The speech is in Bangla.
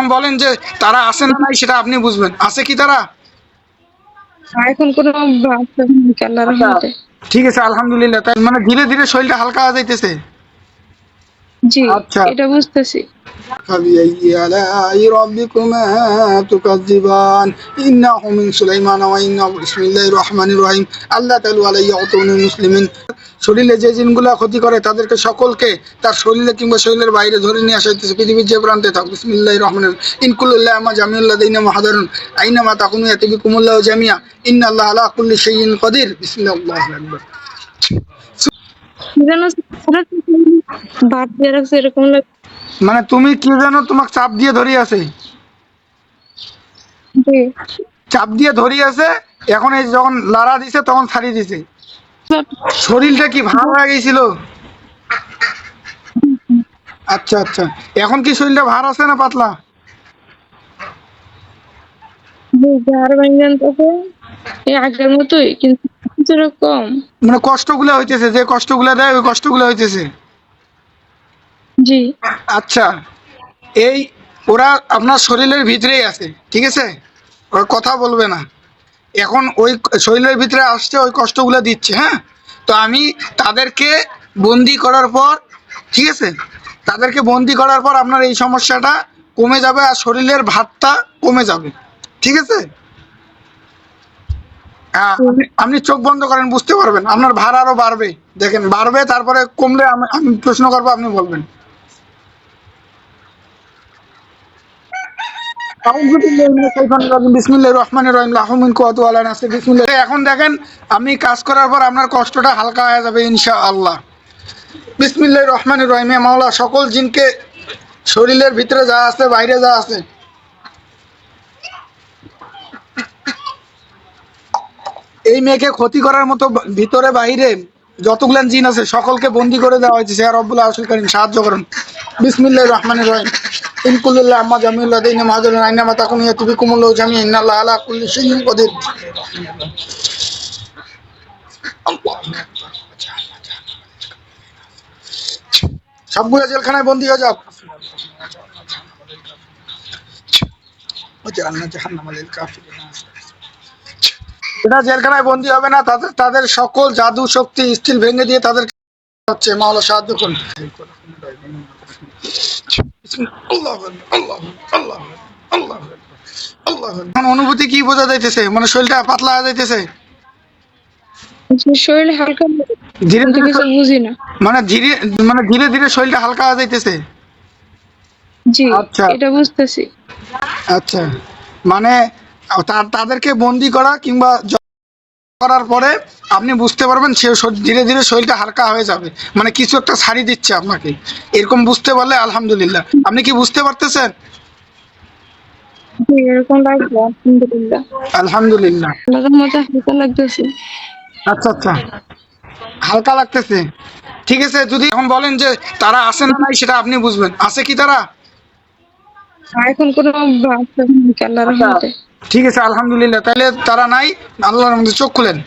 এখন বলেন যে তারা আছে না নাই সেটা আপনি বুঝবেন আছে কি তারা এখন কোনো বাচ্চা নেই আল্লাহর রহমতে ঠিক আছে আলহামদুলিল্লাহ তাই মানে ধীরে ধীরে শরীরটা হালকা হয়ে যাইতেছে জি আচ্ছা। এটা বুঝতেছি فبأي آلاء ربكما تكذبان إنه من سليمان وإنه بسم الله الرحمن الرحيم আল্লাহ তালু আলাইয়া অতউনি মুসলিমিন শরীরে যে জিনগুলা ক্ষতি করে তাদেরকে সকলকে তার শরীরে কিংবা শরীরের বাইরে ধরে নিয়ে আসা হইতেছে পৃথিবীর যে প্রান্তে থাক বিসমিল্লাহ রহমান ইনকুল্লাহ আমা জামিউল্লাহ দিনা মাহাদারুন। আইনামা তাকুনু ইয়াতিবি কুমুল্লাহ জামিয়া ইন্না আল্লাহ আলা কুল্লি শাইইন কাদির। বিসমিল্লাহ আকবার মানে তুমি কি জানো? তোমাকে চাপ দিয়ে ধরে আছে। চাপ দিয়ে ধরি আছে। এখন এই যখন লাড়া দিছে তখন ছাড়িয়ে দিছে। শরীরটা কি ভালো হয়ে গেছিল? আচ্ছা আচ্ছা। এখন কি শরীরটা ভার আছে না পাতলা? আগের মতোই কিন্তু কম। মানে কষ্টগুলো হইতেছে যে কষ্টগুলো দেয় ওই কষ্টগুলো হইতেছে? জি। আচ্ছা। এই ওরা আপনার শরীরের ভিতরেই আছে ঠিক আছে? ওরা কথা বলবে না। এখন ওই শরীরের ভিতরে আসছে, ওই কষ্টগুলো দিচ্ছে হ্যাঁ? তো আমি তাদেরকে বন্দি করার পর, ঠিক আছে? তাদেরকে বন্দি করার পর আপনার এই সমস্যাটা কমে যাবে আর শরীরের ভাতটা কমে যাবে, ঠিক আছে? হ্যাঁ আপনি- চোখ বন্ধ করেন, বুঝতে পারবেন। আপনার ভার আরও বাড়বে। দেখেন, বাড়বে, তারপরে কমলে আমি প্রশ্ন করব, আপনি বলবেন বিসমিল্লাহির রহমানির রহিম লাহু মিন কুওয়াতু আলা নাসি বিসমিল্লাহ এখন দেখেন, আমি কাজ করার পর আপনার কষ্টটা হালকা হয়ে যাবে, ইনশাআল্লাহ। বিসমিল্লাহির রহমানির রহিম হে মাওলা, সকল জিনকে শরীরের ভিতরে যা আছে, বাইরে যা আছে। এই মেয়েকে ক্ষতি করার মতো ভিতরে, বাইরে যতগুলান জিন আছে সকলকে বন্দি করে দেওয়া হয়েছে সে রব্বুল আউসুল করিম সাহায্য করুন বিসমিল্লাহ রহমানির রহিম ইনকুল্লাহ আম্মা জামিউল্লাহ দিন মাহাদুর আইনামা তাকুন ইয়াতিবি কুমুল্লাহ জামি ইন্নাল্লাহ আলা কুল্লি শাইইন কাদির সবগুলো জেলখানায় বন্দি হয়ে যাও وجعلنا جهنم للكافرين এটা জেলখানায় বন্দি হবে না তাদের তাদের সকল জাদু শক্তি স্টিল ভেঙে দিয়ে তাদের হচ্ছে মাওলা সাহায্য করুন। অনুভূতি কি বোঝা যাইতেছে? মানে শরীরটা পাতলা হয়ে যাইতেছে? শরীর হালকা ধীরে মানে ধীরে মানে ধীরে ধীরে শরীরটা হালকা হয়ে যাইতেছে? জি আচ্ছা। এটা বুঝতেছি। আচ্ছা। মানে তাদেরকে বন্দি করা কিংবা করার পরে আপনি বুঝতে পারবেন সে ধীরে ধীরে শরীরটা হালকা হয়ে যাবে। মানে কিছু একটা ছাড়ি দিচ্ছে আপনাকে। এরকম বুঝতে পারলে আলহামদুলিল্লাহ। আপনি কি বুঝতে পারতেছেন? আলহামদুলিল্লাহ। আচ্ছা আচ্ছা। হালকা লাগতেছে। ঠিক আছে যদি এখন বলেন যে তারা আছে না নাই সেটা আপনি বুঝবেন। আছে কি তারা? এখন কোনো ঠিক আছে আলহামদুলিল্লাহ। তাহলে তারা নাই আল্লাহর মধ্যে চোখ খুলেন।